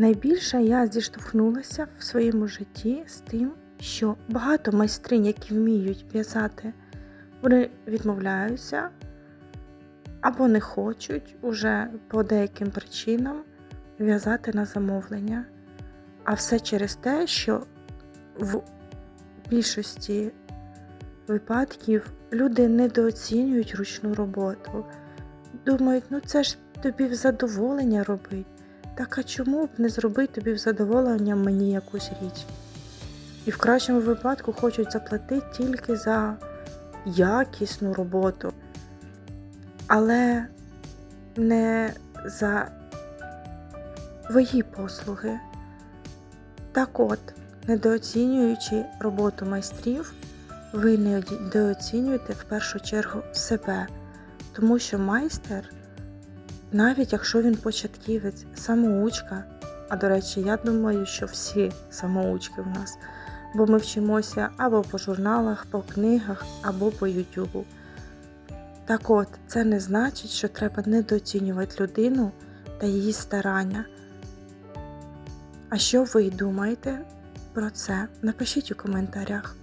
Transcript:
Найбільше я зіштовхнулася в своєму житті з тим, що багато майстринь, які вміють в'язати, вони відмовляються або не хочуть уже по деяким причинам в'язати на замовлення. А все через те, що в більшості випадків люди недооцінюють ручну роботу. Думають, ну це ж тобі в задоволення робить. Так а чому б не зробити тобі в задоволення мені якусь річ? І в кращому випадку хочуть заплатити тільки за якісну роботу, але не за твої послуги. Так от, недооцінюючи роботу майстрів, ви недооцінюєте в першу чергу себе, тому що майстер, навіть якщо він початківець, самоучка, а до речі, я думаю, що всі самоучки в нас, бо ми вчимося або по журналах, по книгах, або по Ютубу. Так от, це не значить, що треба недооцінювати людину та її старання. А що ви думаєте про це? Напишіть у коментарях.